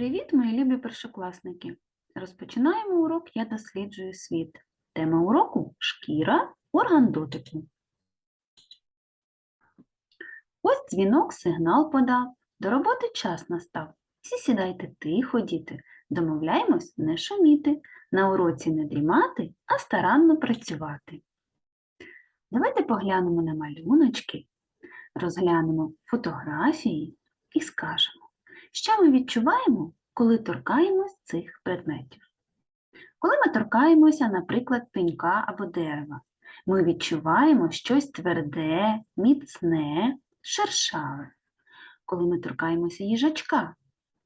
Привіт, мої любі першокласники! Розпочинаємо урок Я досліджую світ. Тема уроку шкіра, орган дотику. Ось дзвінок, сигнал подав. До роботи час настав. Всі сідайте тихо, діти. Домовляємось не шуміти, на уроці не дрімати, а старанно працювати. Давайте поглянемо на малюночки, розглянемо фотографії і скажемо. Що ми відчуваємо, коли торкаємось цих предметів? Коли ми торкаємося, наприклад, пенька або дерева, ми відчуваємо щось тверде, міцне, шершаве. Коли ми торкаємося їжачка,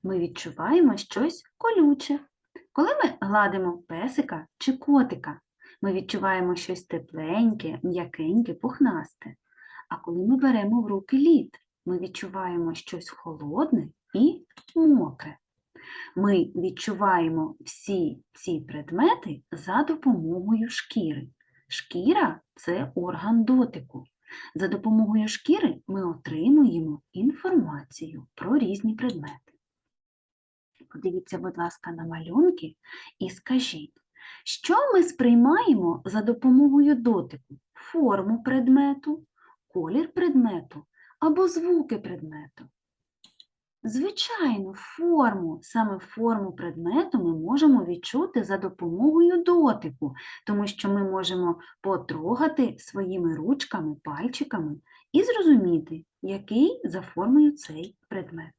ми відчуваємо щось колюче. Коли ми гладимо песика чи котика, ми відчуваємо щось тепленьке, м'якеньке, пухнасте. А коли ми беремо в руки лід, ми відчуваємо щось холодне і мокре. Ми відчуваємо всі ці предмети за допомогою шкіри. Шкіра це орган дотику. За допомогою шкіри ми отримуємо інформацію про різні предмети. Подивіться, будь ласка, на малюнки і скажіть, що ми сприймаємо за допомогою дотику? Форму предмету, колір предмету або звуки предмету? Звичайно, форму, саме форму предмету ми можемо відчути за допомогою дотику, тому що ми можемо потрогати своїми ручками, пальчиками і зрозуміти, який за формою цей предмет.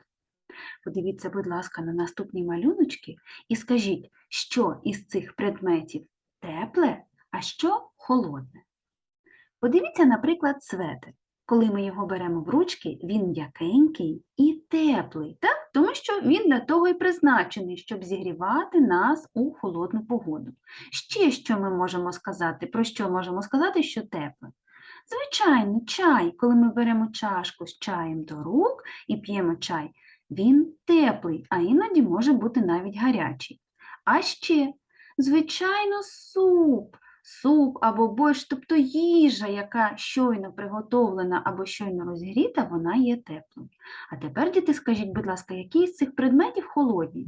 Подивіться, будь ласка, на наступні малюночки і скажіть, що із цих предметів тепле, а що холодне. Подивіться, наприклад, светр. Коли ми його беремо в ручки, він м'якенький і теплий, так? тому що він для того і призначений, щоб зігрівати нас у холодну погоду. Ще що ми можемо сказати? Про що можемо сказати, що тепле? Звичайно, чай, коли ми беремо чашку з чаєм до рук і п'ємо чай, він теплий, а іноді може бути навіть гарячий. А ще, звичайно, суп суп або борщ, тобто їжа, яка щойно приготовлена або щойно розгріта, вона є теплою. А тепер, діти, скажіть, будь ласка, які з цих предметів холодні?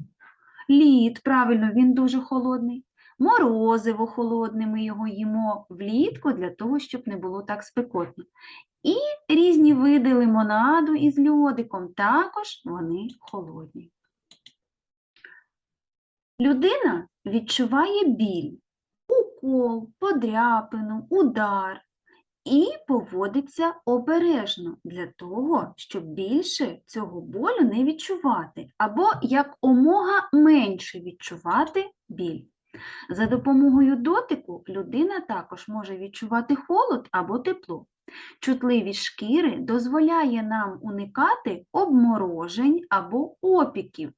Лід, правильно, він дуже холодний. Морозиво холодне, ми його їмо влітку для того, щоб не було так спекотно. І різні види лимонаду із льодиком, також вони холодні. Людина відчуває біль укол, подряпину, удар і поводиться обережно для того, щоб більше цього болю не відчувати, або якомога менше відчувати біль. За допомогою дотику людина також може відчувати холод або тепло. Чутливість шкіри дозволяє нам уникати обморожень або опіків.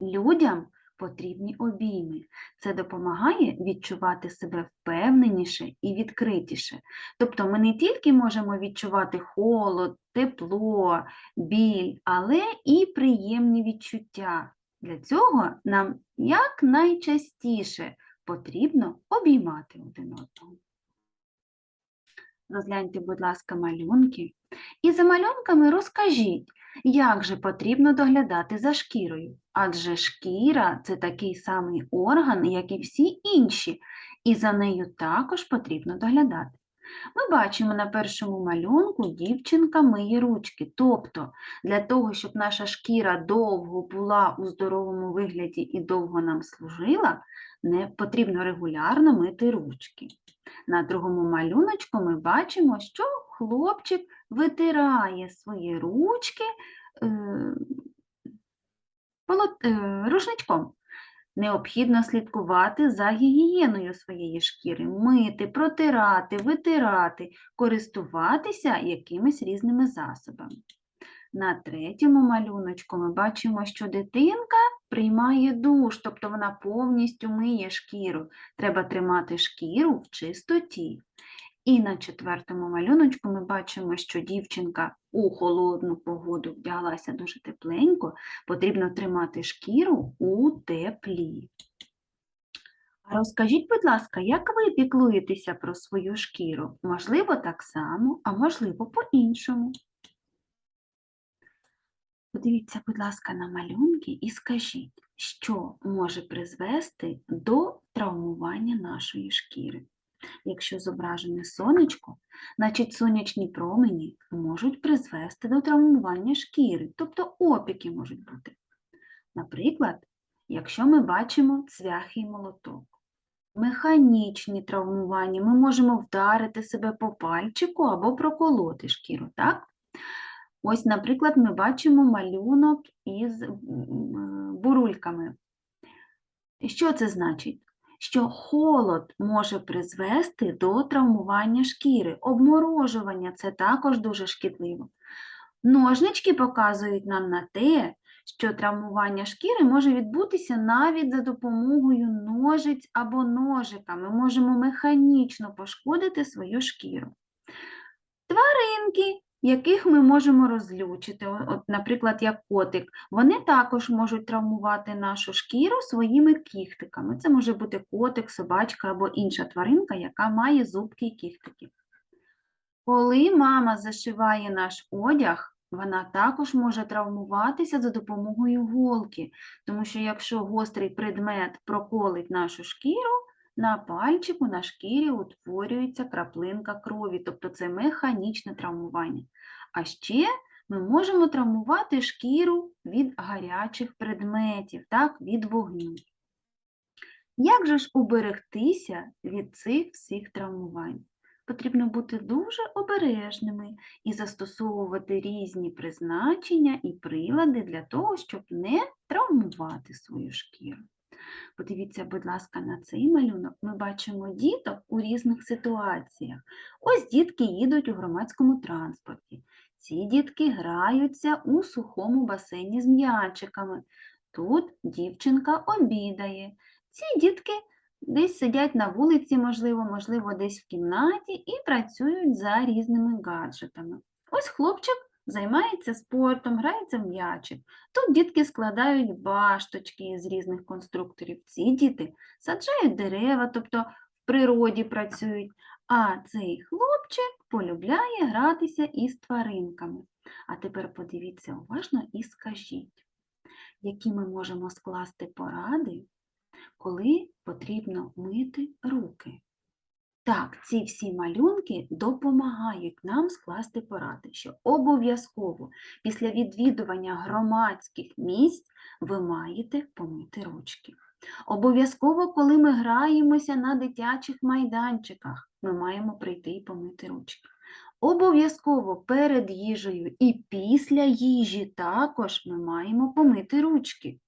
Людям потрібні обійми. Це допомагає відчувати себе впевненіше і відкритіше. Тобто ми не тільки можемо відчувати холод, тепло, біль, але і приємні відчуття. Для цього нам якнайчастіше потрібно обіймати один одного. Розгляньте, будь ласка, малюнки. І за малюнками розкажіть, як же потрібно доглядати за шкірою? Адже шкіра це такий самий орган, як і всі інші, і за нею також потрібно доглядати. Ми бачимо на першому малюнку дівчинка миє ручки. Тобто, для того, щоб наша шкіра довго була у здоровому вигляді і довго нам служила, не потрібно регулярно мити ручки. На другому малюночку ми бачимо, що хлопчик витирає свої ручки е, е, рушничком. Необхідно слідкувати за гігієною своєї шкіри, мити, протирати, витирати, користуватися якимись різними засобами. На третьому малюночку ми бачимо, що дитинка приймає душ, тобто вона повністю миє шкіру. Треба тримати шкіру в чистоті. І на четвертому малюночку ми бачимо, що дівчинка у холодну погоду вдяглася дуже тепленько, потрібно тримати шкіру у теплі. Розкажіть, будь ласка, як ви піклуєтеся про свою шкіру? Можливо, так само, а можливо, по-іншому. Подивіться, будь ласка, на малюнки і скажіть, що може призвести до травмування нашої шкіри. Якщо зображене сонечко, значить сонячні промені можуть призвести до травмування шкіри, тобто опіки можуть бути. Наприклад, якщо ми бачимо цвяхий молоток, механічні травмування, ми можемо вдарити себе по пальчику або проколоти шкіру, так? Ось, наприклад, ми бачимо малюнок із бурульками. Що це значить? Що холод може призвести до травмування шкіри, обморожування це також дуже шкідливо. Ножнички показують нам на те, що травмування шкіри може відбутися навіть за допомогою ножиць або ножика. Ми можемо механічно пошкодити свою шкіру. Тваринки, яких ми можемо розлючити, от, наприклад, як котик, вони також можуть травмувати нашу шкіру своїми кіхтиками. Це може бути котик, собачка або інша тваринка, яка має зубки і кіхтики. Коли мама зашиває наш одяг, вона також може травмуватися за допомогою голки, тому що якщо гострий предмет проколить нашу шкіру, на пальчику на шкірі утворюється краплинка крові, тобто це механічне травмування. А ще ми можемо травмувати шкіру від гарячих предметів, так, від вогню. Як же ж уберегтися від цих всіх травмувань? Потрібно бути дуже обережними і застосовувати різні призначення і прилади для того, щоб не травмувати свою шкіру. Подивіться, будь ласка, на цей малюнок. Ми бачимо діток у різних ситуаціях. Ось дітки їдуть у громадському транспорті. Ці дітки граються у сухому басейні з м'ячиками. Тут дівчинка обідає. Ці дітки десь сидять на вулиці, можливо, можливо, десь в кімнаті і працюють за різними гаджетами. Ось хлопчик займається спортом, грається в м'ячик. Тут дітки складають башточки з різних конструкторів. Ці діти саджають дерева, тобто в природі працюють. А цей хлопчик полюбляє гратися із тваринками. А тепер подивіться уважно і скажіть, які ми можемо скласти поради, коли потрібно мити руки. Так, ці всі малюнки допомагають нам скласти поради, що обов'язково після відвідування громадських місць ви маєте помити ручки. Обов'язково, коли ми граємося на дитячих майданчиках, ми маємо прийти і помити ручки. Обов'язково перед їжею і після їжі також ми маємо помити ручки.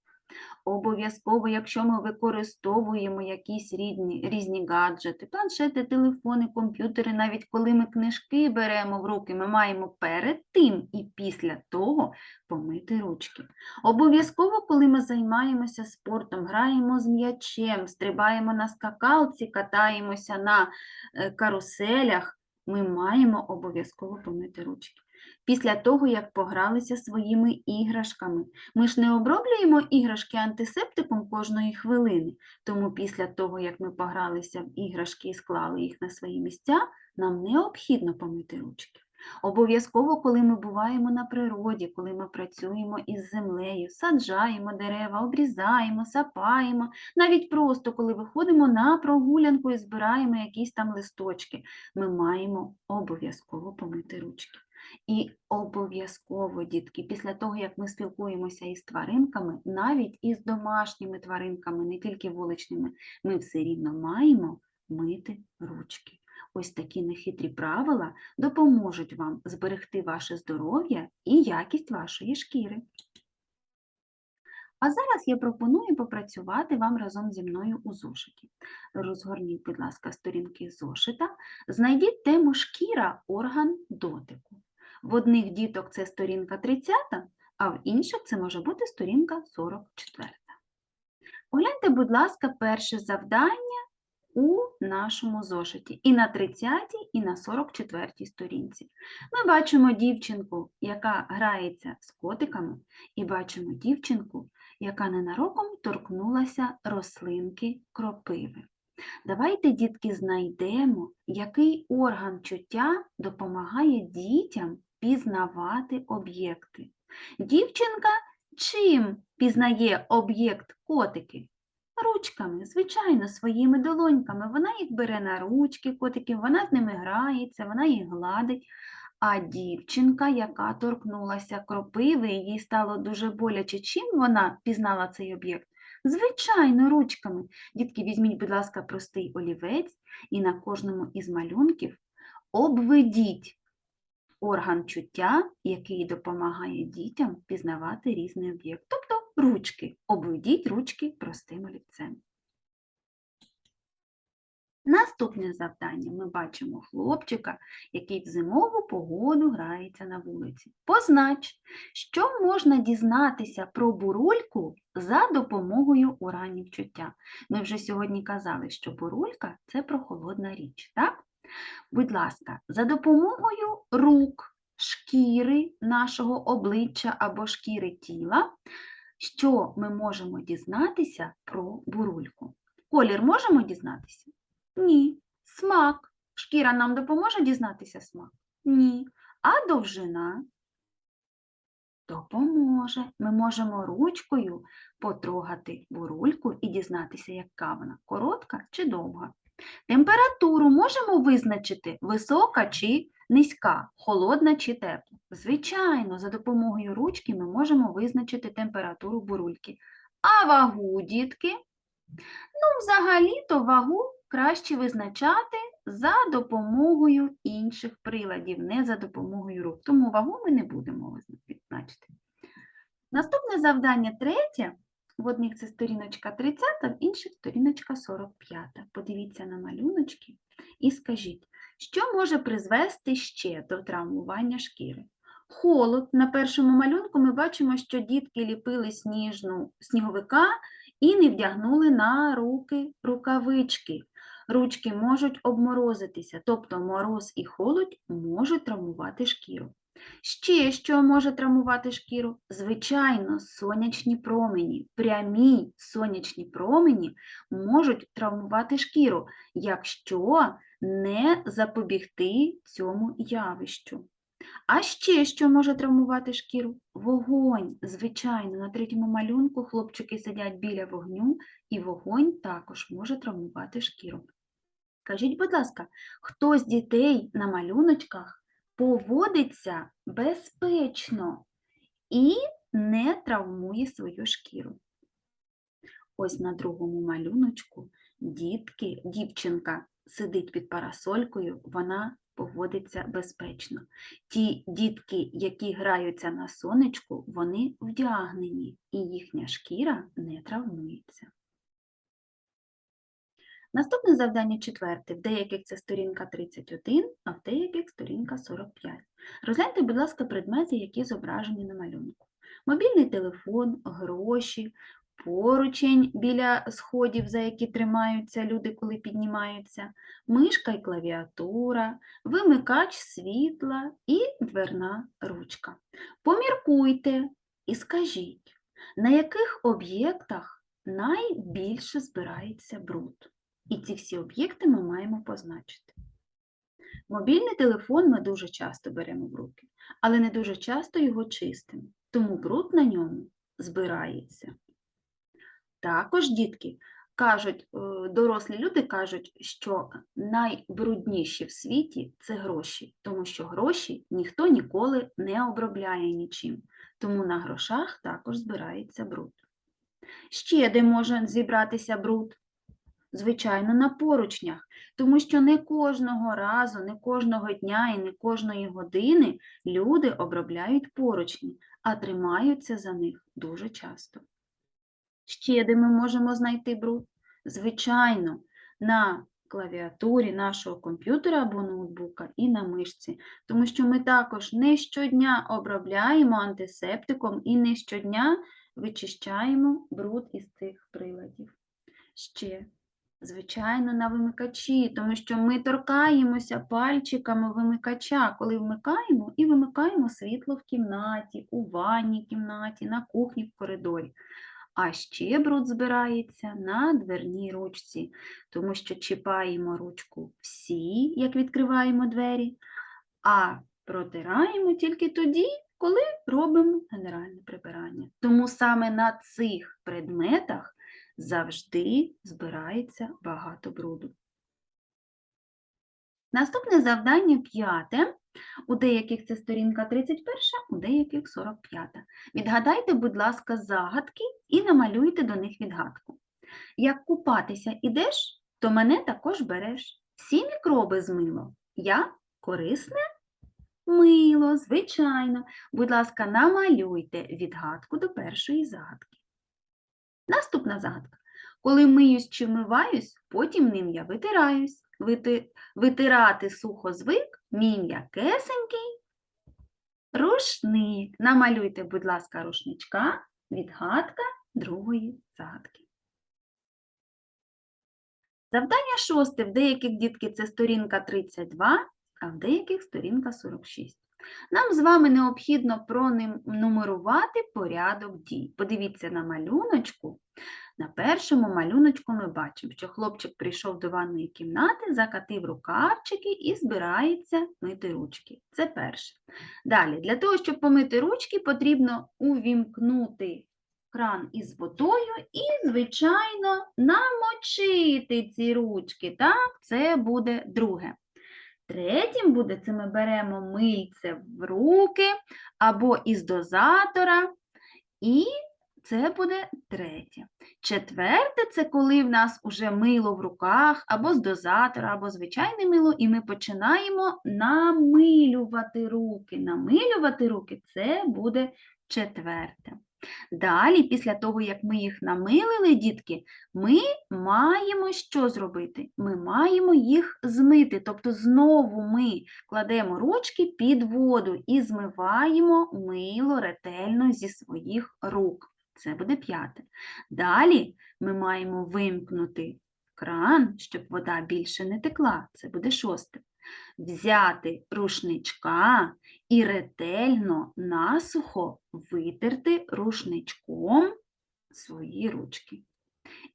Обов'язково, якщо ми використовуємо якісь рідні, різні гаджети, планшети, телефони, комп'ютери, навіть коли ми книжки беремо в руки, ми маємо перед тим і після того помити ручки. Обов'язково, коли ми займаємося спортом, граємо з м'ячем, стрибаємо на скакалці, катаємося на е, каруселях, ми маємо обов'язково помити ручки. Після того, як погралися своїми іграшками. Ми ж не оброблюємо іграшки антисептиком кожної хвилини, тому після того, як ми погралися в іграшки і склали їх на свої місця, нам необхідно помити ручки. Обов'язково, коли ми буваємо на природі, коли ми працюємо із землею, саджаємо дерева, обрізаємо, сапаємо, навіть просто коли виходимо на прогулянку і збираємо якісь там листочки, ми маємо обов'язково помити ручки. І обов'язково, дітки, після того, як ми спілкуємося із тваринками, навіть із домашніми тваринками, не тільки вуличними, ми все рівно маємо мити ручки. Ось такі нехитрі правила допоможуть вам зберегти ваше здоров'я і якість вашої шкіри. А зараз я пропоную попрацювати вам разом зі мною у зошиті. Розгорніть, будь ласка, сторінки зошита, знайдіть тему шкіра орган дотику. В одних діток це сторінка 30, а в інших це може бути сторінка 44. Погляньте, будь ласка, перше завдання у нашому зошиті і на 30, і на 44 сторінці. Ми бачимо дівчинку, яка грається з котиками, і бачимо дівчинку, яка ненароком торкнулася рослинки кропиви. Давайте, дітки, знайдемо, який орган чуття допомагає дітям пізнавати об'єкти. Дівчинка чим пізнає об'єкт котики? Ручками, звичайно, своїми долоньками. Вона їх бере на ручки котиків, вона з ними грається, вона їх гладить. А дівчинка, яка торкнулася кропиви, їй стало дуже боляче, чим вона пізнала цей об'єкт? Звичайно, ручками. Дітки, візьміть, будь ласка, простий олівець і на кожному із малюнків обведіть орган чуття, який допомагає дітям пізнавати різний об'єкт. Тобто ручки. Обведіть ручки простим олівцем. Наступне завдання ми бачимо хлопчика, який в зимову погоду грається на вулиці. Познач, що можна дізнатися про бурульку за допомогою органів чуття. Ми вже сьогодні казали, що бурулька це прохолодна річ, так? Будь ласка, за допомогою рук, шкіри нашого обличчя або шкіри тіла, що ми можемо дізнатися про бурульку? Колір можемо дізнатися? Ні. Смак. Шкіра нам допоможе дізнатися смак? Ні. А довжина? Допоможе. Ми можемо ручкою потрогати бурульку і дізнатися, яка вона коротка чи довга. Температуру можемо визначити висока чи низька, холодна чи тепла. Звичайно, за допомогою ручки ми можемо визначити температуру бурульки. А вагу, дітки? Ну, взагалі-то вагу краще визначати за допомогою інших приладів, не за допомогою рук. Тому вагу ми не будемо визна- відзначити. Наступне завдання третє. В одних це сторіночка 30, в інших сторіночка 45. Подивіться на малюночки і скажіть, що може призвести ще до травмування шкіри? Холод. На першому малюнку ми бачимо, що дітки ліпили сніжну сніговика і не вдягнули на руки рукавички. Ручки можуть обморозитися, тобто мороз і холод можуть травмувати шкіру. Ще що може травмувати шкіру? Звичайно, сонячні промені. Прямі сонячні промені можуть травмувати шкіру, якщо не запобігти цьому явищу. А ще що може травмувати шкіру? Вогонь. Звичайно, на третьому малюнку хлопчики сидять біля вогню, і вогонь також може травмувати шкіру. Скажіть, будь ласка, хто з дітей на малюночках поводиться безпечно і не травмує свою шкіру? Ось на другому малюночку дітки, дівчинка сидить під парасолькою, вона поводиться безпечно. Ті дітки, які граються на сонечку, вони вдягнені, і їхня шкіра не травмується. Наступне завдання четверте. В деяких це сторінка 31, а в деяких сторінка 45. Розгляньте, будь ласка, предмети, які зображені на малюнку. Мобільний телефон, гроші, поручень біля сходів, за які тримаються люди, коли піднімаються, мишка і клавіатура, вимикач світла і дверна ручка. Поміркуйте і скажіть, на яких об'єктах найбільше збирається бруд? І ці всі об'єкти ми маємо позначити. Мобільний телефон ми дуже часто беремо в руки, але не дуже часто його чистимо, тому бруд на ньому збирається. Також дітки кажуть, е, дорослі люди кажуть, що найбрудніші в світі це гроші, тому що гроші ніхто ніколи не обробляє нічим, тому на грошах також збирається бруд. Ще де може зібратися бруд? Звичайно, на поручнях, тому що не кожного разу, не кожного дня і не кожної години люди обробляють поручні, а тримаються за них дуже часто. Ще де ми можемо знайти бруд? Звичайно, на клавіатурі нашого комп'ютера або ноутбука і на мишці, тому що ми також не щодня обробляємо антисептиком і не щодня вичищаємо бруд із цих приладів. Ще, звичайно, на вимикачі, тому що ми торкаємося пальчиками вимикача, коли вмикаємо і вимикаємо світло в кімнаті, у ванній кімнаті, на кухні, в коридорі. А ще бруд збирається на дверній ручці, тому що чіпаємо ручку всі, як відкриваємо двері, а протираємо тільки тоді, коли робимо генеральне прибирання. Тому саме на цих предметах завжди збирається багато бруду. Наступне завдання п'яте. У деяких це сторінка 31, у деяких 45. Відгадайте, будь ласка, загадки і намалюйте до них відгадку. Як купатися ідеш, то мене також береш. Всі мікроби змило. Я корисне мило, звичайно. Будь ласка, намалюйте відгадку до першої загадки. Наступна загадка. Коли миюсь чи вмиваюсь, потім ним я витираюсь. Вити... Витирати сухо звик, мій м'якесенький рушник. Намалюйте, будь ласка, рушничка, відгадка другої загадки. Завдання шосте. В деяких дітки це сторінка 32, а в деяких сторінка 46. Нам з вами необхідно пронумерувати порядок дій. Подивіться на малюночку. На першому малюночку ми бачимо, що хлопчик прийшов до ванної кімнати, закатив рукавчики і збирається мити ручки. Це перше. Далі, для того, щоб помити ручки, потрібно увімкнути кран із водою і, звичайно, намочити ці ручки. Так, це буде друге. Третім буде це ми беремо мильце в руки або із дозатора, і це буде третє. Четверте це коли в нас уже мило в руках, або з дозатора, або звичайне мило, і ми починаємо намилювати руки. Намилювати руки це буде четверте. Далі, після того, як ми їх намилили, дітки, ми маємо що зробити? Ми маємо їх змити. Тобто знову ми кладемо ручки під воду і змиваємо мило ретельно зі своїх рук. Це буде п'яте. Далі ми маємо вимкнути кран, щоб вода більше не текла. Це буде шосте. Взяти рушничка і ретельно насухо витерти рушничком свої ручки.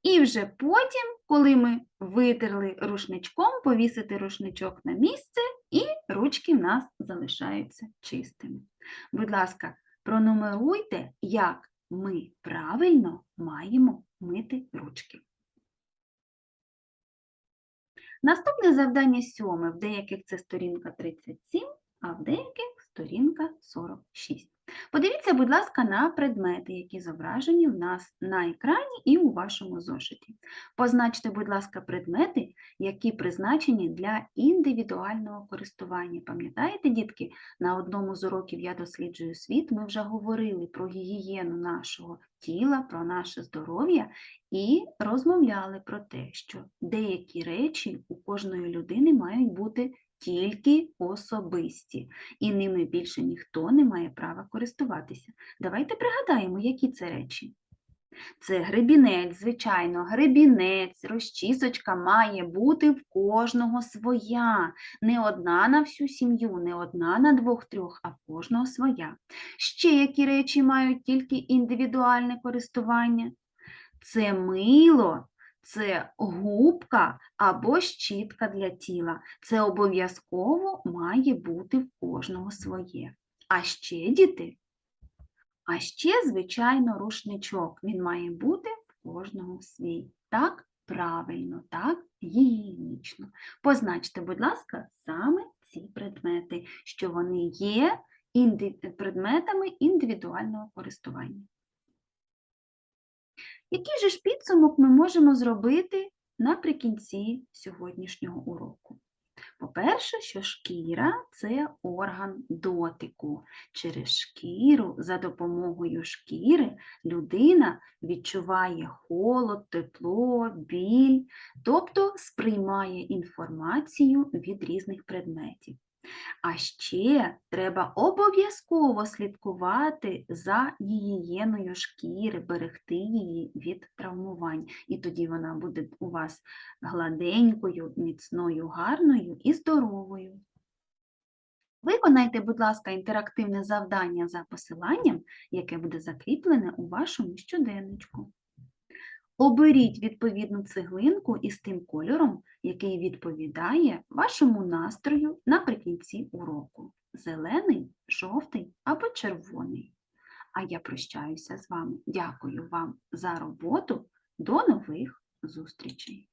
І вже потім, коли ми витерли рушничком, повісити рушничок на місце, і ручки в нас залишаються чистими. Будь ласка, пронумеруйте, як ми правильно маємо мити ручки. Наступне завдання сьоме, в деяких це сторінка 37, а в деяких сторінка 46. Подивіться, будь ласка, на предмети, які зображені в нас на екрані і у вашому зошиті. Позначте, будь ласка, предмети, які призначені для індивідуального користування. Пам'ятаєте, дітки, на одному з уроків я досліджую світ, ми вже говорили про гігієну нашого тіла, про наше здоров'я і розмовляли про те, що деякі речі у кожної людини мають бути тільки особисті, і ними більше ніхто не має права користуватися. Давайте пригадаємо, які це речі. Це гребінець, звичайно, гребінець, розчісочка має бути в кожного своя. Не одна на всю сім'ю, не одна на двох-трьох, а в кожного своя. Ще які речі мають тільки індивідуальне користування? Це мило, це губка або щітка для тіла. Це обов'язково має бути в кожного своє. А ще діти, а ще, звичайно, рушничок. Він має бути в кожного свій. Так, правильно, так, гігієнічно. Позначте, будь ласка, саме ці предмети, що вони є предметами індивідуального користування. Який же ж підсумок ми можемо зробити наприкінці сьогоднішнього уроку? По-перше, що шкіра це орган дотику. Через шкіру, за допомогою шкіри, людина відчуває холод, тепло, біль, тобто сприймає інформацію від різних предметів. А ще треба обов'язково слідкувати за гігієною шкіри, берегти її від травмувань. І тоді вона буде у вас гладенькою, міцною, гарною і здоровою. Виконайте, будь ласка, інтерактивне завдання за посиланням, яке буде закріплене у вашому щоденничку. Оберіть відповідну цеглинку із тим кольором, який відповідає вашому настрою наприкінці уроку. зелений, жовтий або червоний. А я прощаюся з вами. Дякую вам за роботу. До нових зустрічей!